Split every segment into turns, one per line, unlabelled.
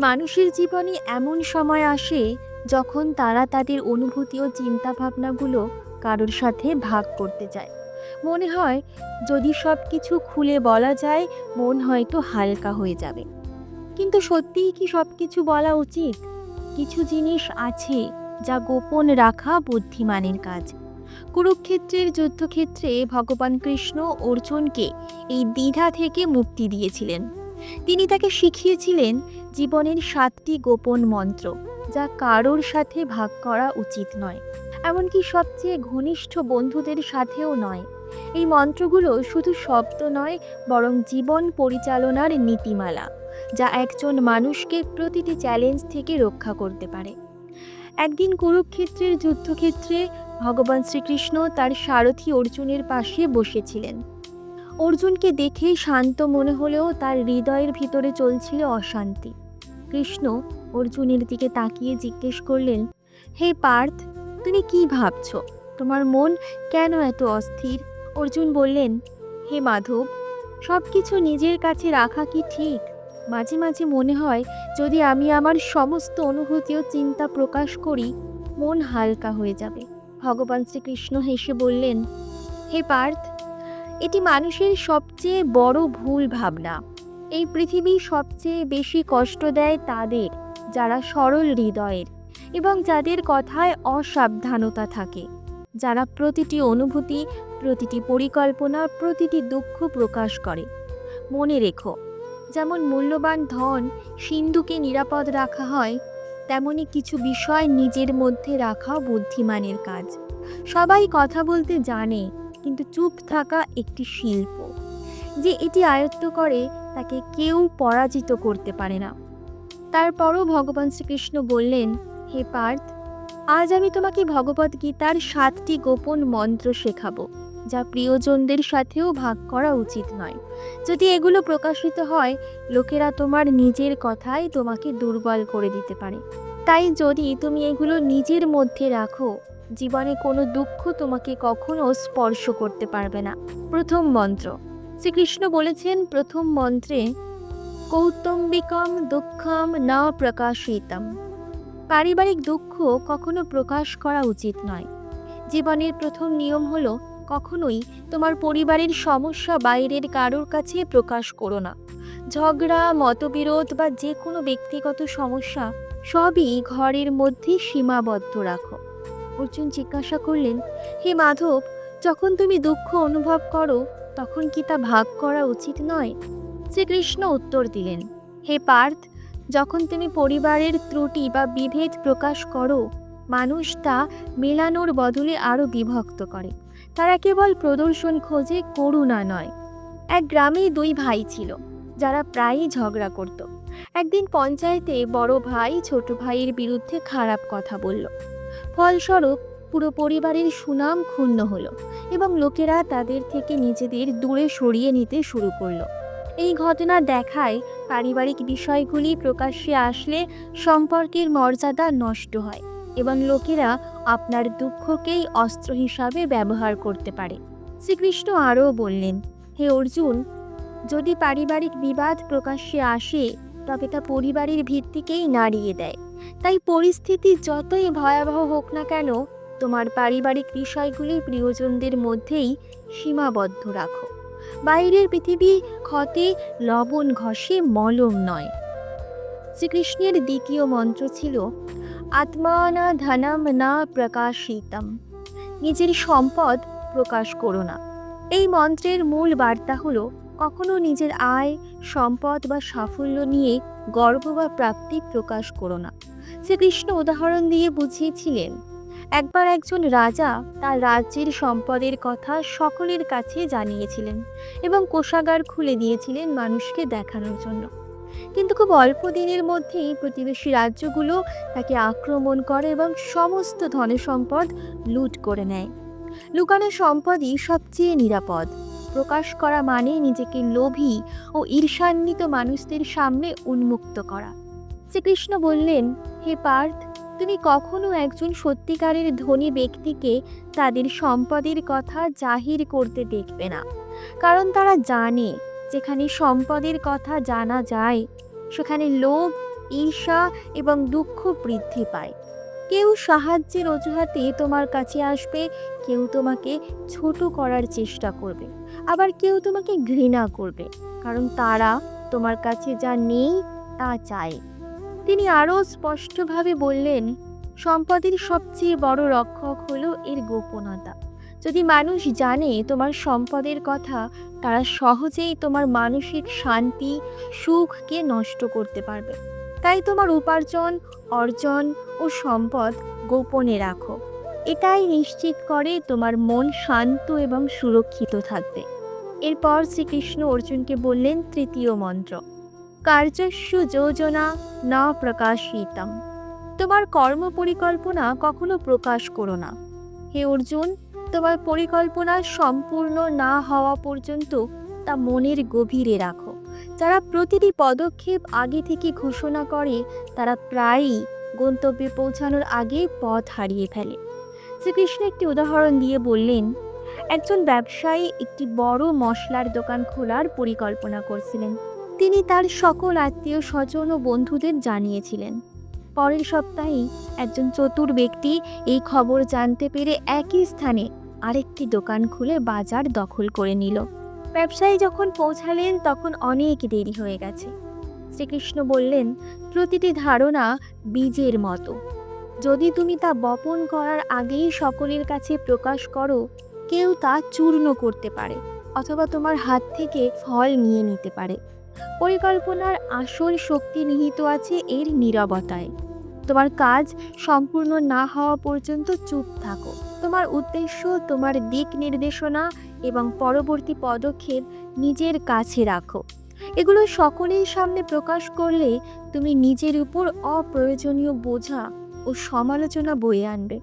মানুষের জীবনে এমন সময় আসে যখন তারা তাদের অনুভূতি ও চিন্তাভাবনাগুলো কারোর সাথে ভাগ করতে চায়। মনে হয় যদি সব কিছু খুলে বলা যায়, মন হয়তো হালকা হয়ে যাবে। কিন্তু সত্যিই কি সব কিছু বলা উচিত? কিছু জিনিস আছে যা গোপন রাখা বুদ্ধিমানের কাজ। কুরুক্ষেত্রের যুদ্ধক্ষেত্রে ভগবান কৃষ্ণ অর্জুনকে এই দ্বিধা থেকে মুক্তি দিয়েছিলেন। তিনি তাকে শিখিয়েছিলেন জীবনের সাতটি গোপন মন্ত্র, যা কারোর সাথে ভাগ করা উচিত নয়, এমনকি সবচেয়ে ঘনিষ্ঠ বন্ধুদের সাথেও নয়। এই মন্ত্রগুলো শুধু শব্দ নয়, বরং জীবন পরিচালনার নীতিমালা, যা একজন মানুষকে প্রতিটি চ্যালেঞ্জ থেকে রক্ষা করতে পারে। একদিন কুরুক্ষেত্রের যুদ্ধক্ষেত্রে ভগবান শ্রীকৃষ্ণ তার সারথী অর্জুনের পাশে বসেছিলেন। অর্জুনকে দেখে শান্ত মনে হলেও তার হৃদয়ের ভিতরে চলছিল অশান্তি। কৃষ্ণ অর্জুনের দিকে তাকিয়ে জিজ্ঞেস করলেন, হে পার্থ, তুমি কি ভাবছ? তোমার মন কেন এত অস্থির? অর্জুন বললেন, হে মাধব সব কিছু নিজের কাছে রাখা কি ঠিক? মাঝে মাঝে মনে হয় যদি আমি আমার সমস্ত অনুভূতি ও চিন্তা প্রকাশ করি, মন হালকা হয়ে যাবে। ভগবান শ্রীকৃষ্ণ হেসে বললেন, হে পার্থ এটি মানুষের সবচেয়ে বড় ভুল ভাবনা। এই পৃথিবী সবচেয়ে বেশি কষ্ট দেয় তাদের, যারা সরল হৃদয়ের এবং যাদের কথায় অসাবধানতা থাকে। যারা প্রতিটি অনুভূতি, প্রতিটি পরিকল্পনা, প্রতিটি দুঃখ প্রকাশ করে। মনে রেখো, যেমন মূল্যবান ধন সিন্ধুকে নিরাপদ রাখা হয়, তেমনি কিছু বিষয় নিজের মধ্যে রাখা বুদ্ধিমানের কাজ। সবাই কথা বলতে জানে কিন্তু চুপ থাকা একটি শিল্প। যে এটি আয়ত্ত করে, তাকে কেউ পরাজিত করতে পারে না। তারপরও ভগবান শ্রীকৃষ্ণ বললেন, হে পার্থ, আজ আমি তোমাকে ভগবত গীতার সাতটি গোপন মন্ত্র শেখাবো, যা প্রিয়জনদের সাথেও ভাগ করা উচিত নয়। যদি এগুলো প্রকাশিত হয়, লোকেরা তোমার নিজের কথাই তোমাকে দুর্বল করে দিতে পারে। তাই যদি তুমি এগুলো নিজের মধ্যে রাখো জীবনে কোনো দুঃখ তোমাকে কখনো স্পর্শ করতে পারবে না। প্রথম মন্ত্র। শ্রীকৃষ্ণ বলেছেন, প্রথম মন্ত্রে কৌতম্বিকম দুঃখম না প্রকাশিতম। পারিবারিক দুঃখ কখনো প্রকাশ করা উচিত নয়। জীবনের প্রথম নিয়ম হলো, কখনোই তোমার পরিবারের সমস্যা বাইরের কারোর কাছে প্রকাশ করো না। ঝগড়া, মতবিরোধ বা যে কোনো ব্যক্তিগত সমস্যা সবই ঘরের মধ্যে সীমাবদ্ধ রাখো। অর্জুন জিজ্ঞাসা করলেন, হে মাধব, যখন তুমি দুঃখ অনুভব করো, তখন কি তা ভাগ করা উচিত নয়? শ্রীকৃষ্ণ উত্তর দিলেন, হে পার্থ, যখন তুমি পরিবারের ত্রুটি বা বিভেদ প্রকাশ করো, মানুষ তা মেলানোর বদলে আরও বিভক্ত করে। তারা কেবল প্রদর্শন খোঁজে করুণা নয়। এক গ্রামে দুই ভাই ছিল, যারা প্রায়ই ঝগড়া করত। একদিন পঞ্চায়েতে বড় ভাই ছোট ভাইয়ের বিরুদ্ধে খারাপ কথা বলল। ফলস্বরূপ পুরো পরিবারের সুনাম ক্ষুণ্ণ হলো এবং লোকেরা তাদের থেকে নিজেদের দূরে সরিয়ে নিতে শুরু করল। এই ঘটনা দেখায় পারিবারিক বিষয়গুলি প্রকাশ্যে আসলে সম্পর্কের মর্যাদা নষ্ট হয় এবং লোকেরা আপনার দুঃখকেই অস্ত্র হিসাবে ব্যবহার করতে পারে। শ্রীকৃষ্ণ আরও বললেন, হে অর্জুন, যদি পারিবারিক বিবাদ প্রকাশ্যে আসে তবে তা পরিবারের ভিত্তিকেই নাড়িয়ে দেয়। তাই পরিস্থিতি যতই ভয়াবহ হোক না কেন, তোমার পারিবারিক বিষয়গুলি প্রিয়জনদের মধ্যেই সীমাবদ্ধ রাখো। বাইরের পৃথিবী ক্ষতে লবণ ঘষে মলম নয়। শ্রীকৃষ্ণের দ্বিতীয় মন্ত্র ছিল আত্মানা ধনম না প্রকাশিতম। নিজের সম্পদ প্রকাশ করো না। এই মন্ত্রের মূল বার্তা হলো কখনো নিজের আয়, সম্পদ বা সাফল্য নিয়ে গর্ব বা প্রাপ্তি প্রকাশ করো না। শ্রীকৃষ্ণ উদাহরণ দিয়ে বুঝিয়েছিলেন, একবার একজন রাজা তার রাজ্যের সম্পদের কথা সকলের কাছে জানিয়েছিলেন এবং কোষাগার খুলে দিয়েছিলেন মানুষকে দেখানোর জন্য। কিন্তু খুব অল্প দিনের মধ্যেই প্রতিবেশী রাজ্যগুলো তাকে আক্রমণ করে এবং সমস্ত ধনসম্পদ লুট করে নেয়। লুকানো সম্পদই সবচেয়ে নিরাপদ। প্রকাশ করা মানে নিজেকে লোভী ও ঈর্ষান্বিত মানুষদের সামনে উন্মুক্ত করা। শ্রীকৃষ্ণ বললেন, হে পার্থ, তুমি কখনো একজন সত্যিকারের ধনী ব্যক্তিকে তাদের সম্পদের কথা জাহির করতে দেখবে না। কারণ তারা জানে, যেখানে সম্পদের কথা জানা যায়, সেখানে লোভ, ঈর্ষা এবং দুঃখ বৃদ্ধি পায়। কেউ সাহায্যের অজুহাতে তোমার কাছে আসবে, কেউ তোমাকে ছোট করার চেষ্টা করবে, আবার কেউ তোমাকে ঘৃণা করবে, কারণ তারা তোমার কাছে যা নেই তা চায়। তিনি আরও স্পষ্টভাবে বললেন, সম্পদের সবচেয়ে বড় রক্ষক হলো এর গোপনতা। যদি মানুষ জানে তোমার সম্পদের কথা, তারা সহজেই তোমার মানসিক শান্তি, সুখকে নষ্ট করতে পারবে। তাই তোমার উপার্জন, অর্জন ও সম্পদ গোপনে রাখো। এটাই নিশ্চিত করে তোমার মন শান্ত এবং সুরক্ষিত থাকবে। এরপর শ্রীকৃষ্ণ অর্জুনকে বললেন তৃতীয় মন্ত্র। কার্যস্য যোজনা না প্রকাশিতম। তোমার কর্ম পরিকল্পনা কখনো প্রকাশ করো না। হে অর্জুন, তোমার পরিকল্পনা সম্পূর্ণ না হওয়া পর্যন্ত তা মনের গভীরে রাখো। যারা প্রতিটি পদক্ষেপ আগে থেকে ঘোষণা করে, তারা প্রায়ই গন্তব্যে পৌঁছানোর আগে পথ হারিয়ে ফেলে। শ্রীকৃষ্ণ একটি উদাহরণ দিয়ে বললেন, একজন ব্যবসায়ী একটি বড় মশলার দোকান খোলার পরিকল্পনা করছিলেন। তিনি তার সকল আত্মীয় স্বজন ও বন্ধুদের জানিয়েছিলেন। পরের সপ্তাহেই একজন চতুর ব্যক্তি এই খবর জানতে পেরে একই স্থানে আরেকটি দোকান খুলে বাজার দখল করে নিল। ব্যবসায়ী যখন পৌঁছালেন তখন অনেক দেরি হয়ে গেছে। শ্রীকৃষ্ণ বললেন, প্রতিটি ধারণা বীজের মতো। যদি তুমি তা বপন করার আগেই সকলের কাছে প্রকাশ করো, কেউ তা চূর্ণ করতে পারে, অথবা তোমার হাত থেকে ফল নিয়ে নিতে পারে। পরিকল্পনার আসল শক্তি নিহিত আছে এর নীরবতায়। তোমার কাজ সম্পূর্ণ না হওয়া পর্যন্ত চুপ থাকো। তোমার উদ্দেশ্য, তোমার দিক নির্দেশনা এবং পরবর্তী পদক্ষেপ নিজের কাছে রাখো। এগুলো সকলের সামনে প্রকাশ করলে তুমি নিজের উপর অপ্রয়োজনীয় বোঝা ও সমালোচনা বয়ে আনবে।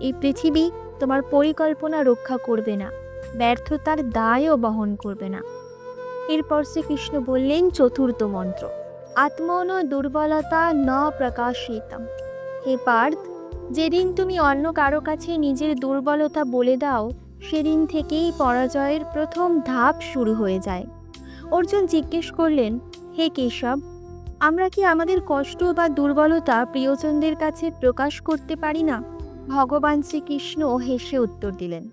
এই পৃথিবী তোমার পরিকল্পনা রক্ষা করবে না, ব্যর্থতার দায়ও বহন করবে না। এরপর শ্রীকৃষ্ণ বললেন চতুর্থ মন্ত্র আত্মন দুর্বলতা ন প্রকাশিতম। হে পার্থ, যেদিন তুমি অন্য কারও কাছে নিজের দুর্বলতা বলে দাও সেদিন থেকেই পরাজয়ের প্রথম ধাপ শুরু হয়ে যায়। অর্জুন জিজ্ঞেস করলেন, হে কেশব, আমরা কি আমাদের কষ্ট বা দুর্বলতা প্রিয়জনদের কাছে প্রকাশ করতে পারি না? ভগবান শ্রীকৃষ্ণ হেসে উত্তর দিলেন,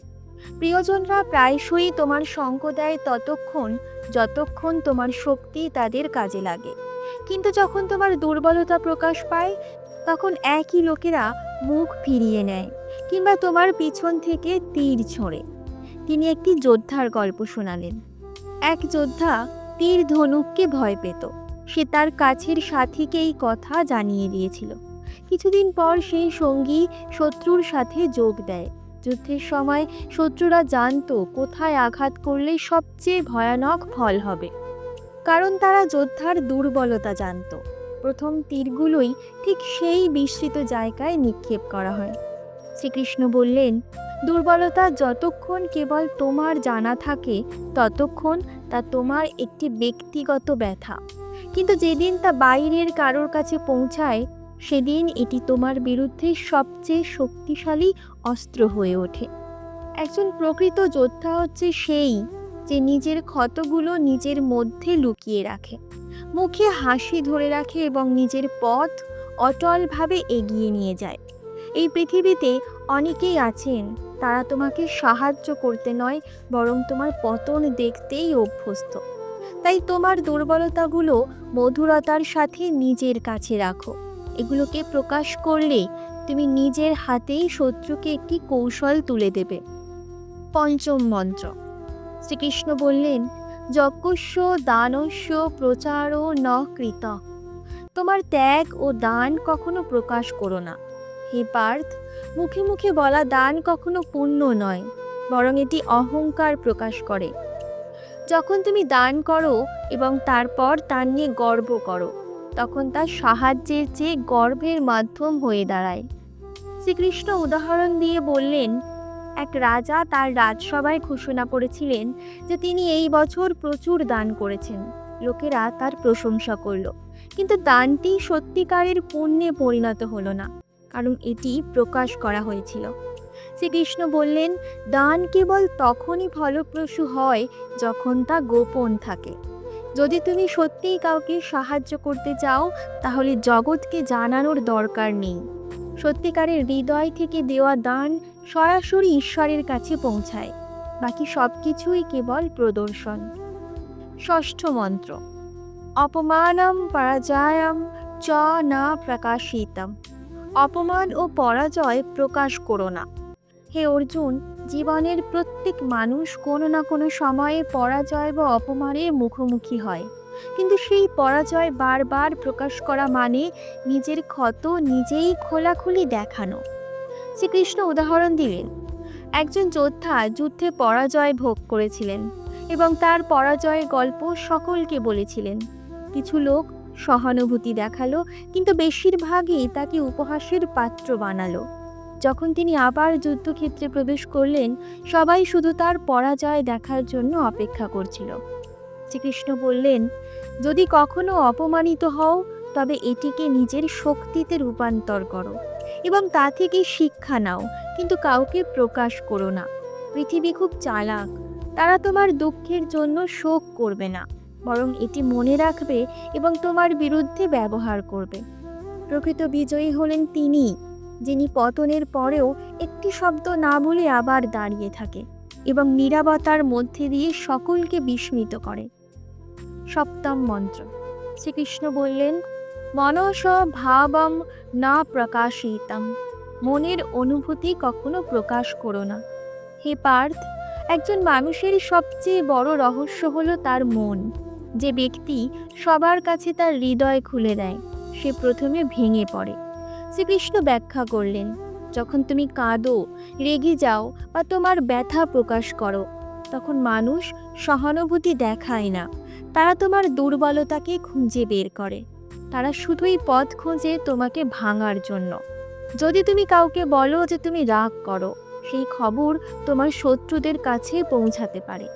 প্রিয়জনরা প্রায়শই তোমার সঙ্গ দেয় ততক্ষণ, যতক্ষণ তোমার শক্তি তাদের কাজে লাগে। কিন্তু যখন তোমার দুর্বলতা প্রকাশ পায়, তখন একই লোকেরা মুখ ফিরিয়ে নেয়। কিংবা তোমার পিছন থেকে তীর ছোঁড়ে। তিনি একটি যোদ্ধার গল্প শোনালেন। এক যোদ্ধা তীর ধনুককে ভয় পেত। সে তার কাছের সাথীকে এই কথা জানিয়ে দিয়েছিল। কিছুদিন পর সেই সঙ্গী শত্রুর সাথে যোগ দেয়। যুদ্ধের সময় শত্রুরা জানতো কোথায় আঘাত করলে সবচেয়ে ভয়ানক ফল হবে। কারণ তারা যোদ্ধার দুর্বলতা জানতো। প্রথম তীরগুলোই ঠিক সেই বিস্তৃত জায়গায় নিক্ষেপ করা হয়। শ্রীকৃষ্ণ বললেন, দুর্বলতা যতক্ষণ কেবল তোমার জানা থাকে, ততক্ষণ তা তোমার একটি ব্যক্তিগত ব্যথা। কিন্তু যেদিন তা বাইরের কারোর কাছে পৌঁছায়, সেদিন এটি তোমার বিরুদ্ধে সবচেয়ে শক্তিশালী অস্ত্র হয়ে ওঠে। একজন প্রকৃত যোদ্ধা হচ্ছে সেই যে নিজের ক্ষতগুলো নিজের মধ্যে লুকিয়ে রাখে, মুখে হাসি ধরে রাখে এবং নিজের পথ অটলভাবে এগিয়ে নিয়ে যায়। এই পৃথিবীতে অনেকেই আছেন। তারা তোমাকে সাহায্য করতে নয়, বরং তোমার পতন দেখতেই অভ্যস্ত। তাই তোমার দুর্বলতাগুলো মধুরতার সাথে নিজের কাছে রাখো। এগুলোকে প্রকাশ করলে তুমি নিজের হাতেই শত্রুকে একটি কৌশল তুলে দেবে। পঞ্চম মন্ত্র। শ্রীকৃষ্ণ বললেন, যজ্ঞস্য দানস্য প্রচারও ন কৃত। তোমার ত্যাগ ও দান কখনো প্রকাশ করো না। হে পার্থ, মুখে মুখে বলা দান কখনো পুণ্য নয়, বরং এটি অহংকার প্রকাশ করে। যখন তুমি দান করো এবং তারপর তার নিয়ে গর্ব করো, তখন তা সাহায্যের চেয়ে গর্বের মাধ্যম হয়ে দাঁড়ায়। শ্রীকৃষ্ণ উদাহরণ দিয়ে বললেন, এক রাজা তার রাজসভায় ঘোষণা করেছিলেন যে তিনি এই বছর প্রচুর দান করেছেন। লোকেরা তার প্রশংসা করল, কিন্তু দানটি সত্যিকারের পুণ্যে পরিণত হলো না। কারণ এটি প্রকাশ করা হয়েছিল। শ্রীকৃষ্ণ বললেন, দান কেবল তখনই ফলপ্রসূ হয় যখন তা গোপন থাকে। যদি তুমি সত্যিই কাউকে সাহায্য করতে চাও, তাহলে জগৎকে জানানোর দরকার নেই। সত্যিকারের হৃদয় থেকে দেওয়া দান সরাসরি ঈশ্বরের কাছে পৌঁছায়। বাকি সব কিছুই কেবল প্রদর্শন। ষষ্ঠ মন্ত্র। অপমানম পরাজয়ম চ না প্রকাশিতম। অপমান ও পরাজয় প্রকাশ করো না। হে অর্জুন, জীবনের প্রত্যেক মানুষ কোনো না কোনো সময়ে পরাজয় বা অপমানের মুখোমুখি হয়। কিন্তু সেই পরাজয় বারবার প্রকাশ করা মানে নিজের ক্ষত নিজেই খোলাখুলি দেখানো। শ্রীকৃষ্ণ উদাহরণ দিলেন, একজন যোদ্ধা যুদ্ধে পরাজয় ভোগ করেছিলেন এবং তার পরাজয়ের গল্প সকলকে বলেছিলেন। কিছু লোক সহানুভূতি দেখাল, কিন্তু বেশিরভাগই তাকে উপহাসের পাত্র বানালো। যখন তিনি আবার যুদ্ধক্ষেত্রে প্রবেশ করলেন, সবাই শুধু তার পরাজয় দেখার জন্য অপেক্ষা করছিল। শ্রীকৃষ্ণ বললেন, যদি কখনো অপমানিত হও, তবে এটিকে নিজের শক্তিতে রূপান্তর করো এবং তা থেকে শিক্ষা নাও, কিন্তু কাউকে প্রকাশ করো না। পৃথিবী খুব চালাক, তারা তোমার দুঃখের জন্য শোক করবে না। বরং এটি মনে রাখবে এবং তোমার বিরুদ্ধে ব্যবহার করবে। প্রকৃত বিজয়ী হলেন তিনি, যিনি পতনের পরেও একটি শব্দ না বলে আবার দাঁড়িয়ে থাকে এবং নীরবতার মধ্যে দিয়ে সকলকে বিস্মিত করে। সপ্তম মন্ত্র। শ্রীকৃষ্ণ বললেন মনস ভাবম না প্রকাশিতম। মনের অনুভূতি কখনো প্রকাশ করো না। হে পার্থ একজন মানুষের সবচেয়ে বড় রহস্য হলো তার মন। যে ব্যক্তি সবার কাছে তার হৃদয় খুলে দেয়, সে প্রথমে ভেঙে পড়ে। শ্রীকৃষ্ণ ব্যাখ্যা করলেন, যখন তুমি কাঁদো, রেগে যাও বা তোমার ব্যথা প্রকাশ করো, তখন মানুষ সহানুভূতি দেখায় না। তারা তোমার দুর্বলতাকে খুঁজে বের করে। তারা শুধুই পথ খুঁজে তোমাকে ভাঙার জন্য। যদি তুমি কাউকে বলো যে তুমি রাগ করো সেই খবর তোমার শত্রুদের কাছে পৌঁছাতে পারে।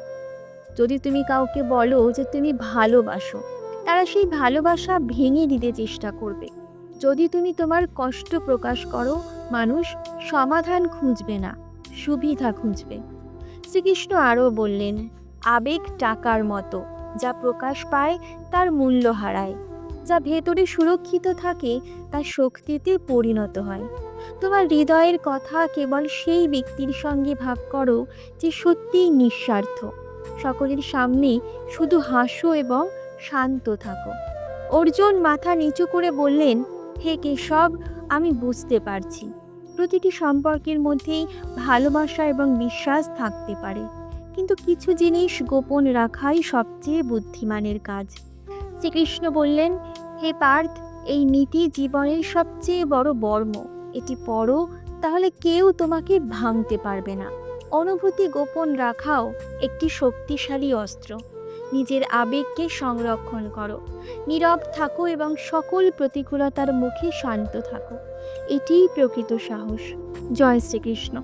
যদি তুমি কাউকে বলো যে তুমি ভালোবাসো, তারা সেই ভালোবাসা ভেঙে দিতে চেষ্টা করবে। যদি তুমি তোমার কষ্ট প্রকাশ করো, মানুষ সমাধান খুঁজবে না, সুবিধা খুঁজবে। শ্রীকৃষ্ণ আরও বললেন, আবেগ টাকার মতো, যা প্রকাশ পায় তার মূল্য হারায়। যা ভেতরে সুরক্ষিত থাকে, তা শক্তিতে পরিণত হয়। তোমার হৃদয়ের কথা কেবল সেই ব্যক্তির সঙ্গে ভাগ করো যে সত্যিই নিঃস্বার্থ। সকলের সামনে শুধু হাসো এবং শান্ত থাকো। অর্জুন মাথা নিচু করে বললেন, হে কেশব, আমি বুঝতে পারছি। প্রতিটি সম্পর্কের মধ্যেই ভালোবাসা এবং বিশ্বাস থাকতে পারে। কিন্তু কিছু জিনিস গোপন রাখাই সবচেয়ে বুদ্ধিমানের কাজ। শ্রীকৃষ্ণ বললেন, হে পার্থ, এই নীতি জীবনের সবচেয়ে বড় বর্ম। এটি পড়ো, তাহলে কেউ তোমাকে ভাঙতে পারবে না। অনুভূতি গোপন রাখাও একটি শক্তিশালী অস্ত্র। নিজের আবেগকে সংরক্ষণ করো। নীরব থাকো এবং সকল প্রতিকূলতার মুখে শান্ত থাকো। এটিই প্রকৃত সাহস। জয় শ্রীকৃষ্ণ।